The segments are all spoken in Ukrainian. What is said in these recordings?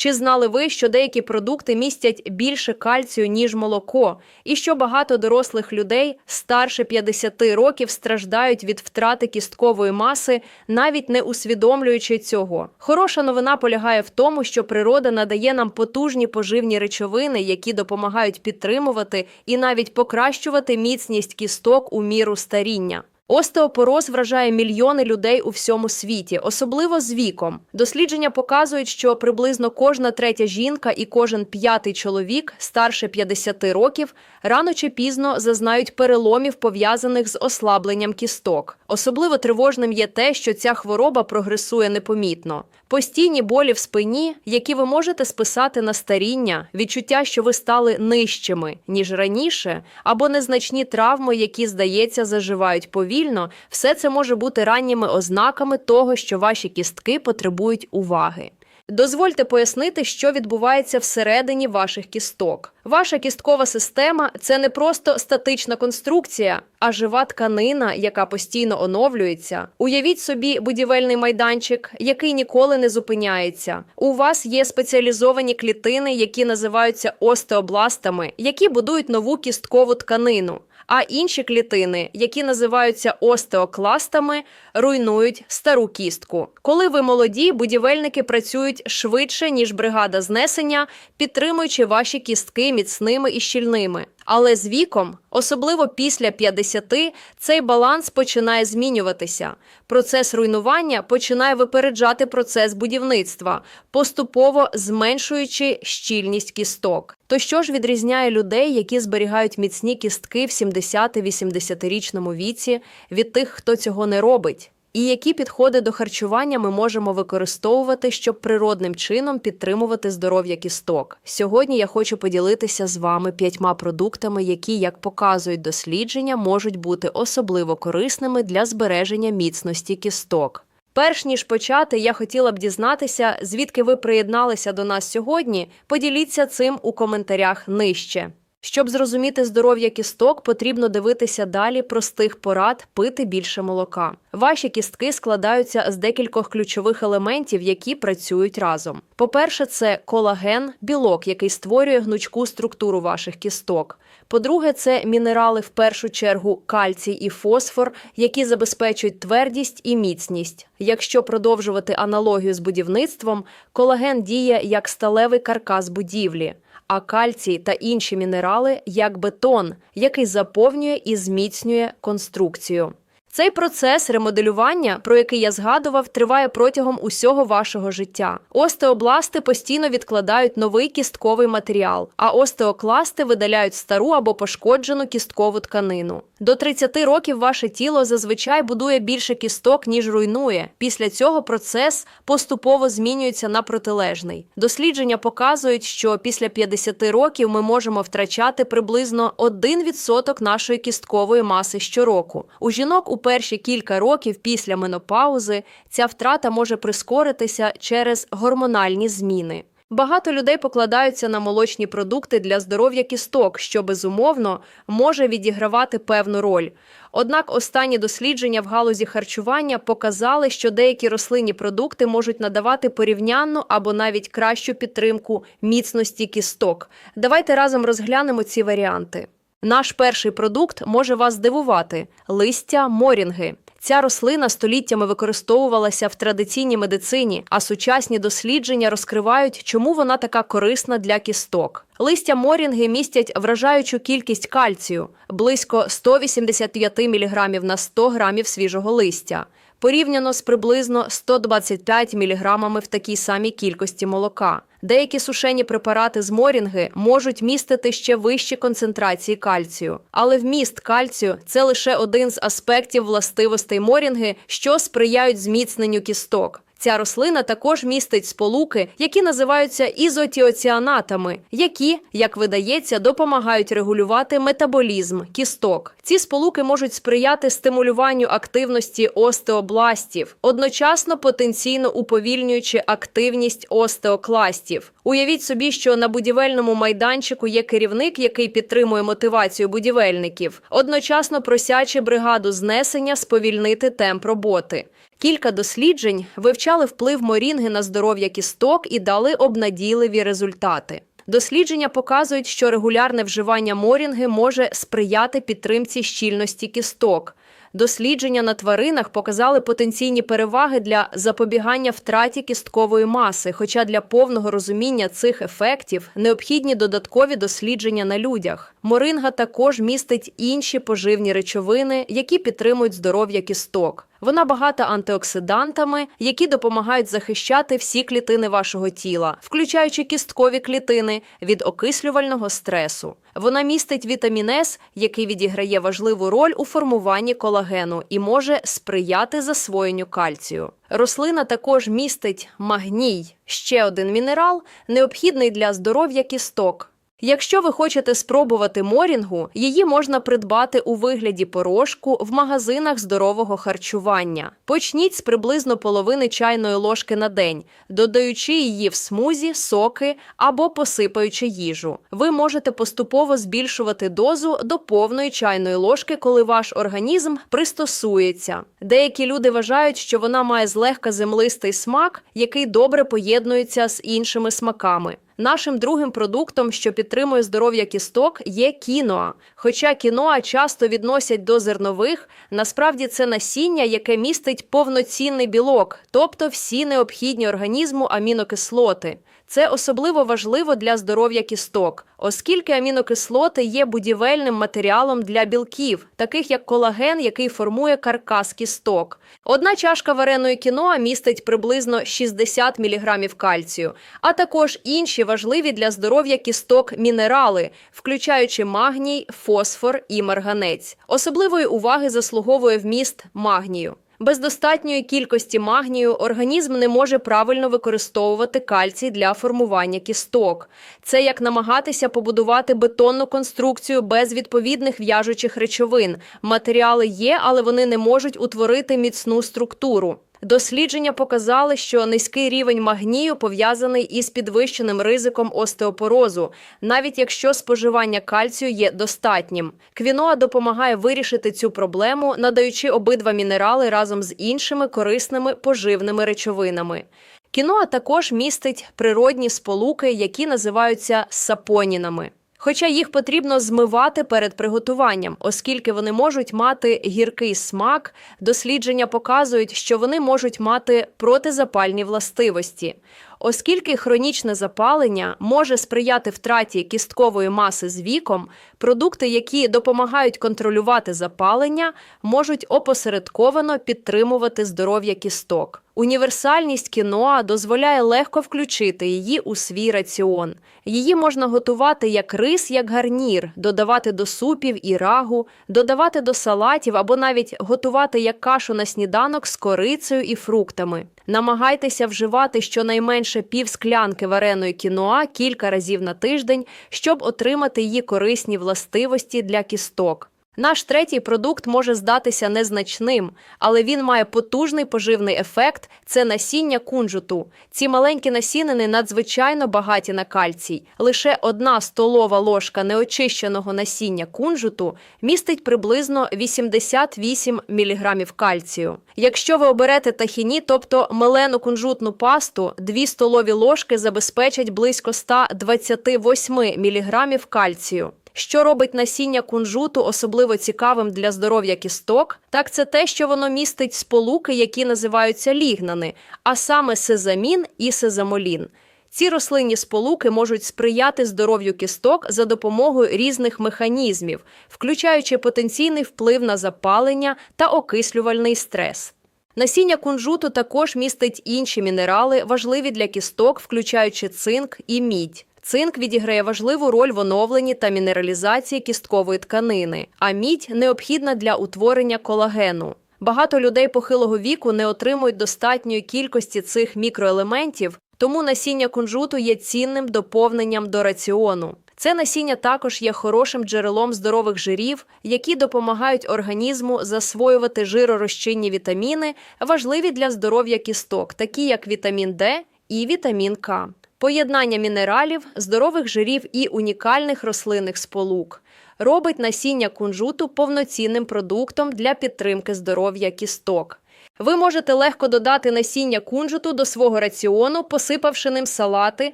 Чи знали ви, що деякі продукти містять більше кальцію, ніж молоко, і що багато дорослих людей старше 50 років страждають від втрати кісткової маси, навіть не усвідомлюючи цього? Хороша новина полягає в тому, що природа надає нам потужні поживні речовини, які допомагають підтримувати і навіть покращувати міцність кісток у міру старіння. Остеопороз вражає мільйони людей у всьому світі, особливо з віком. Дослідження показують, що приблизно кожна третя жінка і кожен п'ятий чоловік старше 50 років рано чи пізно зазнають переломів, пов'язаних з ослабленням кісток. Особливо тривожним є те, що ця хвороба прогресує непомітно. Постійні болі в спині, які ви можете списати на старіння, відчуття, що ви стали нижчими ніж раніше, або незначні травми, які, здається, заживають повільно, все це може бути ранніми ознаками того, що ваші кістки потребують уваги. Дозвольте пояснити, що відбувається всередині ваших кісток. Ваша кісткова система це не просто статична конструкція, а жива тканина, яка постійно оновлюється. Уявіть собі будівельний майданчик, який ніколи не зупиняється. У вас є спеціалізовані клітини, які називаються остеобластами, які будують нову кісткову тканину. А інші клітини, які називаються остеокластами, руйнують стару кістку. Коли ви молоді, будівельники працюють швидше ніж бригада знесення, підтримуючи ваші кістки міцними і щільними. Але з віком, особливо після 50, цей баланс починає змінюватися. Процес руйнування починає випереджати процес будівництва, поступово зменшуючи щільність кісток. То що ж відрізняє людей, які зберігають міцні кістки в 70-80-річному віці, від тих, хто цього не робить? І які підходи до харчування ми можемо використовувати, щоб природним чином підтримувати здоров'я кісток? Сьогодні я хочу поділитися з вами п'ятьма продуктами, які, як показують дослідження, можуть бути особливо корисними для збереження міцності кісток. Перш ніж почати, я хотіла б дізнатися, звідки ви приєдналися до нас сьогодні. Поділіться цим у коментарях нижче. Щоб зрозуміти здоров'я кісток, потрібно дивитися далі простих порад пити більше молока. Ваші кістки складаються з декількох ключових елементів, які працюють разом. По-перше, це колаген, білок, який створює гнучку структуру ваших кісток. По-друге, це мінерали в першу чергу кальцій і фосфор, які забезпечують твердість і міцність. Якщо продовжувати аналогію з будівництвом, колаген діє як сталевий каркас будівлі а кальцій та інші мінерали як бетон, який заповнює і зміцнює конструкцію. Цей процес ремоделювання, про який я згадував, триває протягом усього вашого життя. Остеобласти постійно відкладають новий кістковий матеріал, а остеокласти видаляють стару або пошкоджену кісткову тканину. До 30 років ваше тіло зазвичай будує більше кісток, ніж руйнує. Після цього процес поступово змінюється на протилежний. Дослідження показують, що після 50 років ми можемо втрачати приблизно 1% нашої кісткової маси щороку. У жінок у перші кілька років після менопаузи ця втрата може прискоритися через гормональні зміни. Багато людей покладаються на молочні продукти для здоров'я кісток, що безумовно може відігравати певну роль. Однак останні дослідження в галузі харчування показали, що деякі рослинні продукти можуть надавати порівнянну або навіть кращу підтримку міцності кісток. Давайте разом розглянемо ці варіанти. Наш перший продукт може вас здивувати листя морінги. Ця рослина століттями використовувалася в традиційній медицині, а сучасні дослідження розкривають, чому вона така корисна для кісток. Листя морінги містять вражаючу кількість кальцію близько 185 мг на 100 грамів свіжого листя. Порівняно з приблизно 125 мг в такій самій кількості молока. Деякі сушені препарати з морінги можуть містити ще вищі концентрації кальцію, але вміст кальцію це лише один з аспектів властивостей морінги, що сприяють зміцненню кісток. Ця рослина також містить сполуки, які називаються ізотіоціанатами, які, як видається, допомагають регулювати метаболізм кісток. Ці сполуки можуть сприяти стимулюванню активності остеобластів, одночасно потенційно уповільнюючи активність остеокластів. Уявіть собі, що на будівельному майданчику є керівник, який підтримує мотивацію будівельників, одночасно просячи бригаду знесення сповільнити темп роботи. Кілька досліджень вивчали вплив морінги на здоров'я кісток і дали обнадійливі результати. Дослідження показують, що регулярне вживання морінги може сприяти підтримці щільності кісток. Дослідження на тваринах показали потенційні переваги для запобігання втраті кісткової маси, хоча для повного розуміння цих ефектів необхідні додаткові дослідження на людях. Моринга також містить інші поживні речовини, які підтримують здоров'я кісток. Вона багата антиоксидантами, які допомагають захищати всі клітини вашого тіла, включаючи кісткові клітини від окислювального стресу. Вона містить вітамін С, який відіграє важливу роль у формуванні колагену і може сприяти засвоєнню кальцію. Рослина також містить магній, ще один мінерал, необхідний для здоров'я кісток. Якщо ви хочете спробувати морінгу, її можна придбати у вигляді порошку в магазинах здорового харчування. Почніть з приблизно половини чайної ложки на день, додаючи її в смузі, соки або посипаючи їжу. Ви можете поступово збільшувати дозу до повної чайної ложки, коли ваш організм пристосується. Деякі люди вважають, що вона має злегка землистий смак, який добре поєднується з іншими смаками. Нашим другим продуктом, що підтримує здоров'я кісток, є кіноа. Хоча кіноа часто відносять до зернових, насправді це насіння, яке містить повноцінний білок, тобто всі необхідні організму амінокислоти. Це особливо важливо для здоров'я кісток, оскільки амінокислоти є будівельним матеріалом для білків, таких як колаген, який формує каркас кісток. Одна чашка вареної кіноа містить приблизно 60 мг кальцію, а також інші важливі для здоров'я кісток мінерали, включаючи магній, фосфор і марганець. Особливої уваги заслуговує вміст магнію. Без достатньої кількості магнію організм не може правильно використовувати кальцій для формування кісток. Це як намагатися побудувати бетонну конструкцію без відповідних в'яжучих речовин. Матеріали є, але вони не можуть утворити міцну структуру. Дослідження показали, що низький рівень магнію пов'язаний із підвищеним ризиком остеопорозу, навіть якщо споживання кальцію є достатнім. Квіноа допомагає вирішити цю проблему, надаючи обидва мінерали разом з іншими корисними поживними речовинами. Кіноа також містить природні сполуки, які називаються сапонінами. Хоча їх потрібно змивати перед приготуванням, оскільки вони можуть мати гіркий смак, дослідження показують, що вони можуть мати протизапальні властивості. Оскільки хронічне запалення може сприяти втраті кісткової маси з віком, продукти, які допомагають контролювати запалення, можуть опосередковано підтримувати здоров'я кісток. Універсальність кіноа дозволяє легко включити її у свій раціон. Її можна готувати як рис, як гарнір, додавати до супів і рагу, додавати до салатів або навіть готувати як кашу на сніданок з корицею і фруктами. Намагайтеся вживати щонайменше пів склянки вареної кіноа кілька разів на тиждень, щоб отримати її корисні властивості для кісток. Наш третій продукт може здатися незначним, але він має потужний поживний ефект це насіння кунжуту. Ці маленькі насінини надзвичайно багаті на кальцій. Лише одна столова ложка неочищеного насіння кунжуту містить приблизно 88 мг кальцію. Якщо ви оберете тахіні, тобто мелену кунжутну пасту, 2 столові ложки забезпечать близько 128 мг кальцію. Що робить насіння кунжуту особливо цікавим для здоров'я кісток, так це те, що воно містить сполуки, які називаються лігнани, а саме сезамін і сезамолін. Ці рослинні сполуки можуть сприяти здоров'ю кісток за допомогою різних механізмів, включаючи потенційний вплив на запалення та окислювальний стрес. Насіння кунжуту також містить інші мінерали, важливі для кісток, включаючи цинк і мідь. Цинк відіграє важливу роль в оновленні та мінералізації кісткової тканини, а мідь необхідна для утворення колагену. Багато людей похилого віку не отримують достатньої кількості цих мікроелементів, тому насіння кунжуту є цінним доповненням до раціону. Це насіння також є хорошим джерелом здорових жирів, які допомагають організму засвоювати жиророзчинні вітаміни, важливі для здоров'я кісток, такі як вітамін Д і вітамін К. Поєднання мінералів, здорових жирів і унікальних рослинних сполук робить насіння кунжуту повноцінним продуктом для підтримки здоров'я кісток. Ви можете легко додати насіння кунжуту до свого раціону, посипавши ним салати,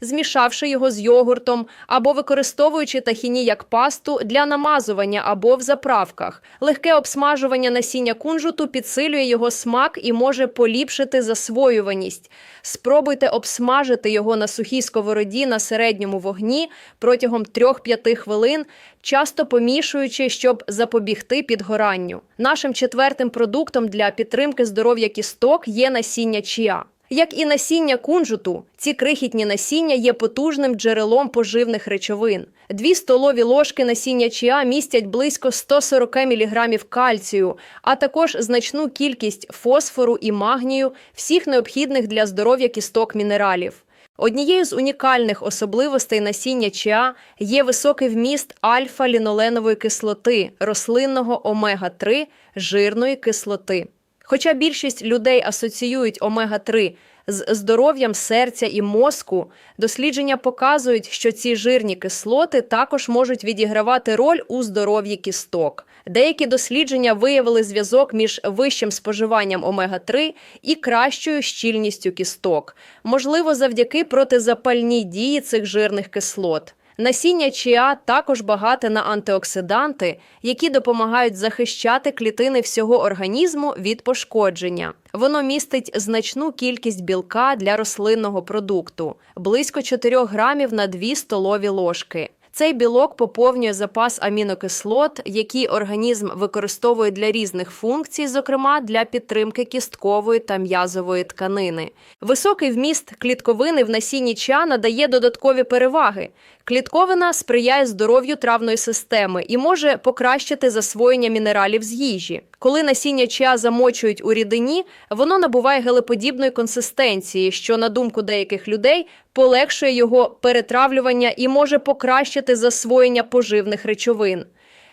змішавши його з йогуртом або використовуючи тахіні як пасту для намазування або в заправках. Легке обсмажування насіння кунжуту підсилює його смак і може поліпшити засвоюваність. Спробуйте обсмажити його на сухій сковороді на середньому вогні протягом 3-5 хвилин, часто помішуючи, щоб запобігти підгоранню. Нашим четвертим продуктом для підтримки здоров'я кісток є насіння чіа. Як і насіння кунжуту, ці крихітні насіння є потужним джерелом поживних речовин. Дві столові ложки насіння чіа містять близько 140 мг кальцію, а також значну кількість фосфору і магнію, всіх необхідних для здоров'я кісток мінералів. Однією з унікальних особливостей насіння чіа є високий вміст альфа-ліноленової кислоти, рослинного омега-3, жирної кислоти. Хоча більшість людей асоціюють омега-3 з здоров'ям серця і мозку, дослідження показують, що ці жирні кислоти також можуть відігравати роль у здоров'ї кісток. Деякі дослідження виявили зв'язок між вищим споживанням омега-3 і кращою щільністю кісток, можливо, завдяки протизапальній дії цих жирних кислот. Насіння чіа також багате на антиоксиданти, які допомагають захищати клітини всього організму від пошкодження. Воно містить значну кількість білка для рослинного продукту близько 4 грамів на 2 столові ложки. Цей білок поповнює запас амінокислот, які організм використовує для різних функцій, зокрема для підтримки кісткової та м'язової тканини. Високий вміст клітковини в насінні ча надає додаткові переваги. Клітковина сприяє здоров'ю травної системи і може покращити засвоєння мінералів з їжі. Коли насіння ча замочують у рідині, воно набуває гелеподібної консистенції, що, на думку деяких людей, полегшує його перетравлювання і може покращити засвоєння поживних речовин.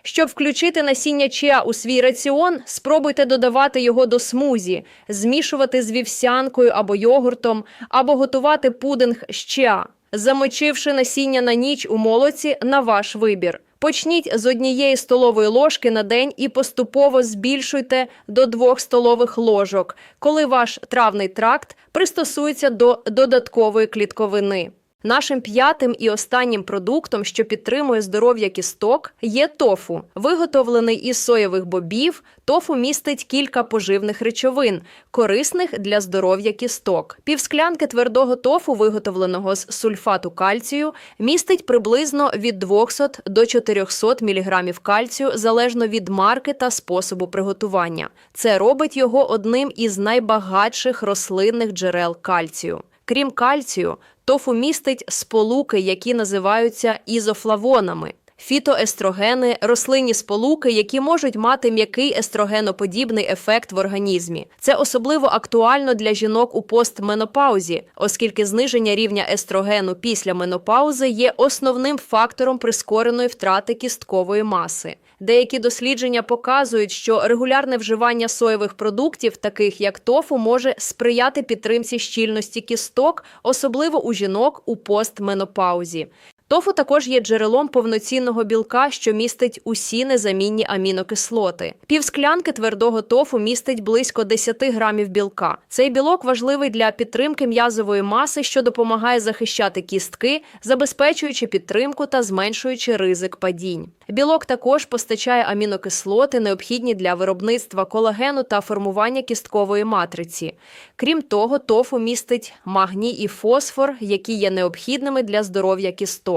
Щоб включити насіння чиа у свій раціон, спробуйте додавати його до смузі, змішувати з вівсянкою або йогуртом, або готувати пудинг з чиа, замочивши насіння на ніч у молоці на ваш вибір. Почніть з однієї столової ложки на день і поступово збільшуйте до двох столових ложок, коли ваш травний тракт пристосується до додаткової клітковини. Нашим п'ятим і останнім продуктом, що підтримує здоров'я кісток, є тофу. Виготовлений із соєвих бобів, тофу містить кілька поживних речовин, корисних для здоров'я кісток. Півсклянки твердого тофу, виготовленого з сульфату кальцію, містить приблизно від 200 до 400 мг кальцію залежно від марки та способу приготування. Це робить його одним із найбагатших рослинних джерел кальцію. Крім кальцію, тофу містить сполуки, які називаються ізофлавонами. Фітоестрогени рослинні сполуки, які можуть мати м'який естрогеноподібний ефект в організмі. Це особливо актуально для жінок у постменопаузі, оскільки зниження рівня естрогену після менопаузи є основним фактором прискореної втрати кісткової маси. Деякі дослідження показують, що регулярне вживання соєвих продуктів, таких як тофу, може сприяти підтримці щільності кісток, особливо у жінок у постменопаузі. Тофу також є джерелом повноцінного білка, що містить усі незамінні амінокислоти. Півсклянки твердого тофу містить близько 10 грамів білка. Цей білок важливий для підтримки м'язової маси, що допомагає захищати кістки, забезпечуючи підтримку та зменшуючи ризик падінь. Білок також постачає амінокислоти, необхідні для виробництва колагену та формування кісткової матриці. Крім того, тофу містить магній і фосфор, які є необхідними для здоров'я кісток.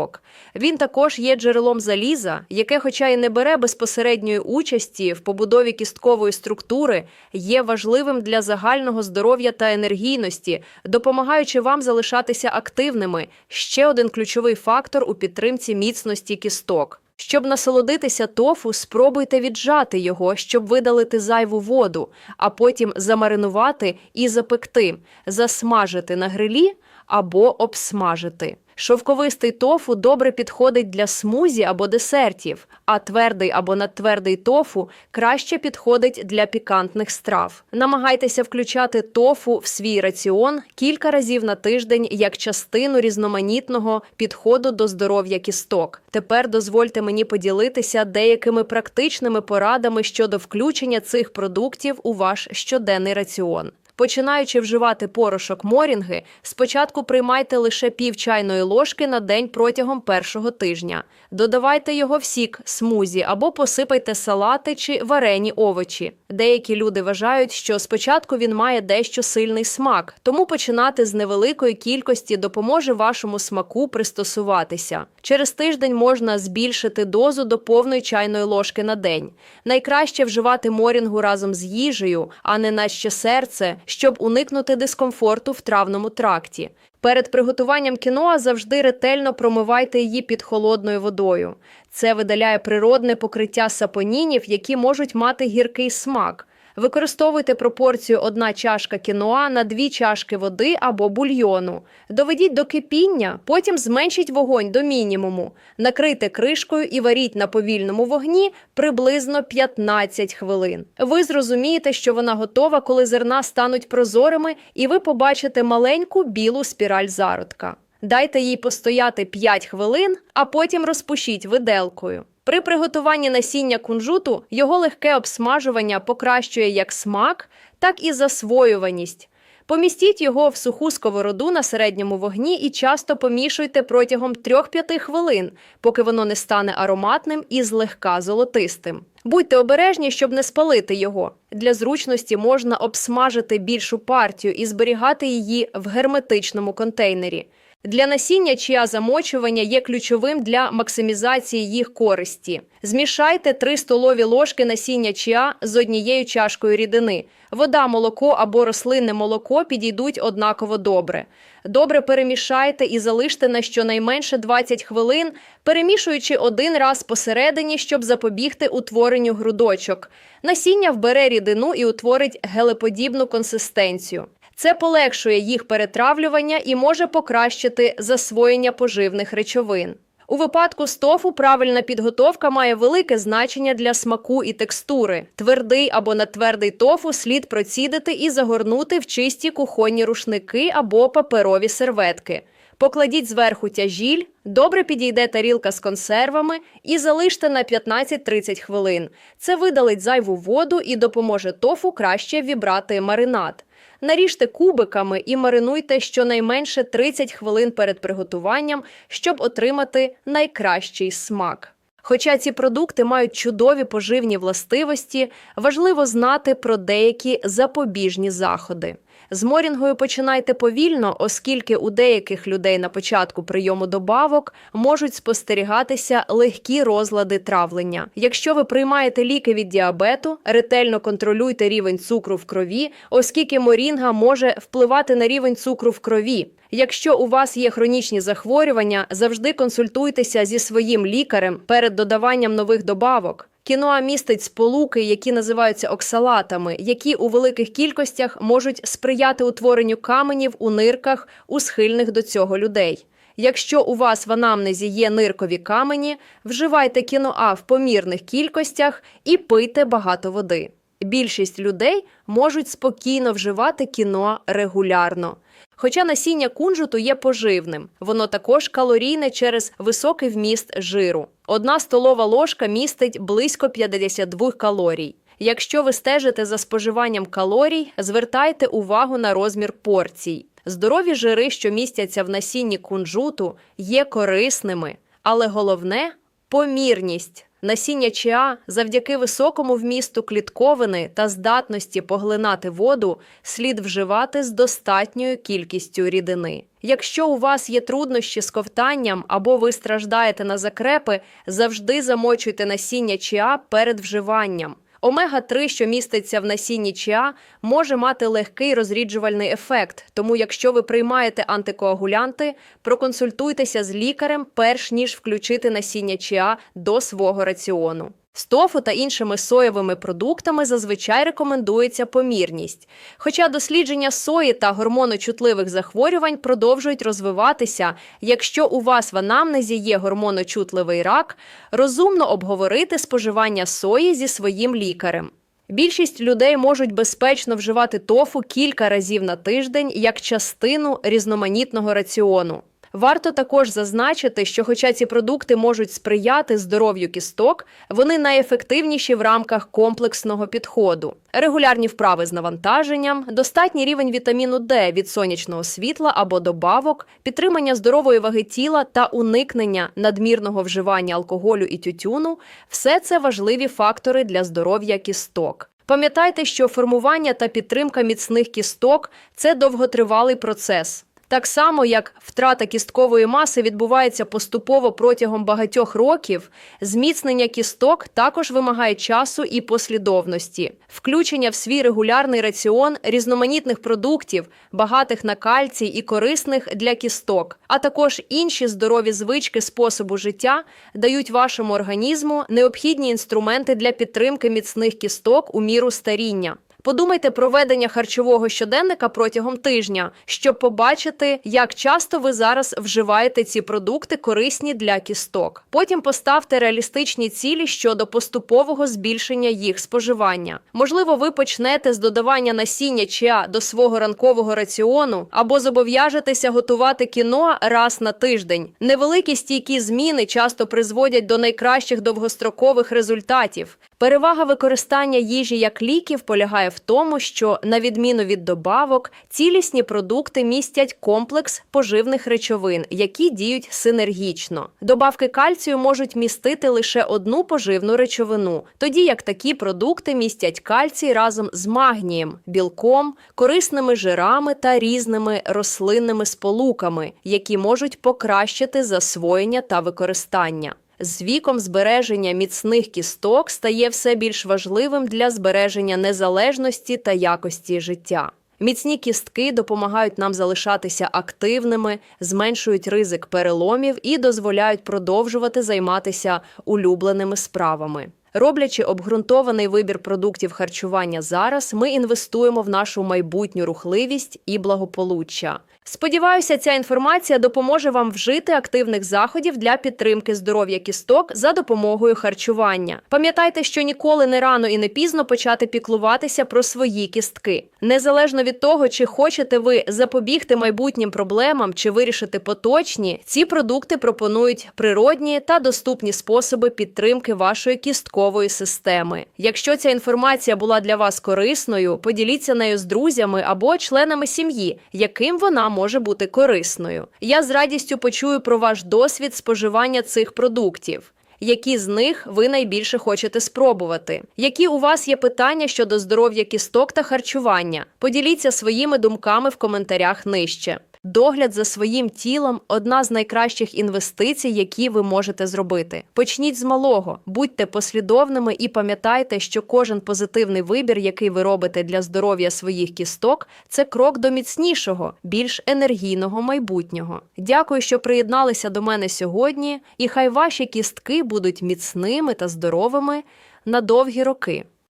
Він також є джерелом заліза, яке, хоча й не бере безпосередньої участі в побудові кісткової структури, є важливим для загального здоров'я та енергійності, допомагаючи вам залишатися активними. Ще один ключовий фактор у підтримці міцності кісток. Щоб насолодитися тофу, спробуйте віджати його, щоб видалити зайву воду, а потім замаринувати і запекти, засмажити на грилі або обсмажити. Шовковистий тофу добре підходить для смузі або десертів, а твердий або надтвердий тофу краще підходить для пікантних страв. Намагайтеся включати тофу в свій раціон кілька разів на тиждень як частину різноманітного підходу до здоров'я кісток. Тепер дозвольте мені поділитися деякими практичними порадами щодо включення цих продуктів у ваш щоденний раціон. Починаючи вживати порошок морінги, спочатку приймайте лише пів чайної ложки на день протягом першого тижня. Додавайте його в сік, смузі або посипайте салати чи варені овочі. Деякі люди вважають, що спочатку він має дещо сильний смак, тому починати з невеликої кількості допоможе вашому смаку пристосуватися. Через тиждень можна збільшити дозу до повної чайної ложки на день. Найкраще вживати морінгу разом з їжею, а не наче серце, щоб уникнути дискомфорту в травному тракті. Перед приготуванням кіноа завжди ретельно промивайте її під холодною водою. Це видаляє природне покриття сапонінів, які можуть мати гіркий смак. Використовуйте пропорцію одна чашка кіноа на дві чашки води або бульйону. Доведіть до кипіння, потім зменшіть вогонь до мінімуму. Накрийте кришкою і варіть на повільному вогні приблизно 15 хвилин. Ви зрозумієте, що вона готова, коли зерна стануть прозорими, і ви побачите маленьку білу спіраль зародка. Дайте їй постояти 5 хвилин, а потім розпушіть виделкою. При приготуванні насіння кунжуту його легке обсмажування покращує як смак, так і засвоюваність. Помістіть його в суху сковороду на середньому вогні і часто помішуйте протягом 3-5 хвилин, поки воно не стане ароматним і злегка золотистим. Будьте обережні, щоб не спалити його. Для зручності можна обсмажити більшу партію і зберігати її в герметичному контейнері. Для насіння чия замочування є ключовим для максимізації їх користі. Змішайте 3 столові ложки насіння чия з однією чашкою рідини. Вода, молоко або рослинне молоко підійдуть однаково добре. Добре перемішайте і залиште на щонайменше 20 хвилин, перемішуючи один раз посередині, щоб запобігти утворенню грудочок. Насіння вбере рідину і утворить гелеподібну консистенцію. Це полегшує їх перетравлювання і може покращити засвоєння поживних речовин. У випадку з тофу правильна підготовка має велике значення для смаку і текстури. Твердий або надтвердий тофу слід процідити і загорнути в чисті кухонні рушники або паперові серветки. Покладіть зверху тяжіль, добре підійде тарілка з консервами і залиште на 15-30 хвилин. Це видалить зайву воду і допоможе тофу краще вібрати маринад. Наріжте кубиками і маринуйте щонайменше 30 хвилин перед приготуванням, щоб отримати найкращий смак. Хоча ці продукти мають чудові поживні властивості, важливо знати про деякі запобіжні заходи. З морінгою починайте повільно, оскільки у деяких людей на початку прийому добавок можуть спостерігатися легкі розлади травлення. Якщо ви приймаєте ліки від діабету, ретельно контролюйте рівень цукру в крові, оскільки морінга може впливати на рівень цукру в крові. Якщо у вас є хронічні захворювання, завжди консультуйтеся зі своїм лікарем перед додаванням нових добавок. Кіноа містить сполуки, які називаються оксалатами, які у великих кількостях можуть сприяти утворенню каменів у нирках у схильних до цього людей. Якщо у вас в анамнезі є ниркові камені, вживайте кіноа в помірних кількостях і пийте багато води. Більшість людей можуть спокійно вживати кіноа регулярно. Хоча насіння кунжуту є поживним, воно також калорійне через високий вміст жиру. Одна столова ложка містить близько 52 калорій. Якщо ви стежите за споживанням калорій, звертайте увагу на розмір порцій. Здорові жири, що містяться в насінні кунжуту, є корисними, але головне помірність. Насіння чиа завдяки високому вмісту клітковини та здатності поглинати воду слід вживати з достатньою кількістю рідини. Якщо у вас є труднощі з ковтанням або ви страждаєте на закрепи, завжди замочуйте насіння чиа перед вживанням. Омега-3, що міститься в насінні чиа, може мати легкий розріджувальний ефект. Тому, якщо ви приймаєте антикоагулянти, проконсультуйтеся з лікарем, перш ніж включити насіння чиа до свого раціону. З тофу та іншими соєвими продуктами зазвичай рекомендується помірність. Хоча дослідження сої та гормоночутливих захворювань продовжують розвиватися, якщо у вас в анамнезі є гормоночутливий рак, розумно обговорити споживання сої зі своїм лікарем. Більшість людей можуть безпечно вживати тофу кілька разів на тиждень як частину різноманітного раціону. Варто також зазначити, що, хоча ці продукти можуть сприяти здоров'ю кісток, вони найефективніші в рамках комплексного підходу. Регулярні вправи з навантаженням, достатній рівень вітаміну Д від сонячного світла або добавок, підтримання здорової ваги тіла та уникнення надмірного вживання алкоголю і тютюну все це важливі фактори для здоров'я кісток. Пам'ятайте, що формування та підтримка міцних кісток це довготривалий процес. Так само, як втрата кісткової маси відбувається поступово протягом багатьох років, зміцнення кісток також вимагає часу і послідовності, включення в свій регулярний раціон різноманітних продуктів, багатих на кальцій і корисних для кісток, а також інші здорові звички способу життя дають вашому організму необхідні інструменти для підтримки міцних кісток у міру старіння. Подумайте про ведення харчового щоденника протягом тижня, щоб побачити, як часто ви зараз вживаєте ці продукти корисні для кісток. Потім поставте реалістичні цілі щодо поступового збільшення їх споживання. Можливо, ви почнете з додавання насіння чиа до свого ранкового раціону або зобов'яжетеся готувати кіно раз на тиждень. Невеликі стійкі зміни часто призводять до найкращих довгострокових результатів. Перевага використання їжі як ліків полягає в тому, що, на відміну від добавок, цілісні продукти містять комплекс поживних речовин, які діють синергічно. Добавки кальцію можуть містити лише одну поживну речовину, тоді як такі продукти містять кальцій разом з магнієм, білком, корисними жирами та різними рослинними сполуками, які можуть покращити засвоєння та використання. З віком збереження міцних кісток стає все більш важливим для збереження незалежності та якості життя. Міцні кістки допомагають нам залишатися активними, зменшують ризик переломів і дозволяють продовжувати займатися улюбленими справами. Роблячи обґрунтований вибір продуктів харчування зараз, ми інвестуємо в нашу майбутню рухливість і благополуччя. Сподіваюся, ця інформація допоможе вам вжити активних заходів для підтримки здоров'я кісток за допомогою харчування. Пам'ятайте, що ніколи не рано і не пізно почати піклуватися про свої кістки. Незалежно від того, чи хочете ви запобігти майбутнім проблемам чи вирішити поточні, ці продукти пропонують природні та доступні способи підтримки вашої кісткової системи. Якщо ця інформація була для вас корисною, поділіться нею з друзями або членами сім'ї, яким вона може бути корисною. Я з радістю почую про ваш досвід споживання цих продуктів. Які з них ви найбільше хочете спробувати? Які у вас є питання щодо здоров'я кісток та харчування? Поділіться своїми думками в коментарях нижче. Догляд за своїм тілом одна з найкращих інвестицій, які ви можете зробити. Почніть з малого, будьте послідовними і пам'ятайте, що кожен позитивний вибір, який ви робите для здоров'я своїх кісток, це крок до міцнішого, більш енергійного майбутнього. Дякую, що приєдналися до мене сьогодні, і хай ваші кістки будуть міцними та здоровими на довгі роки.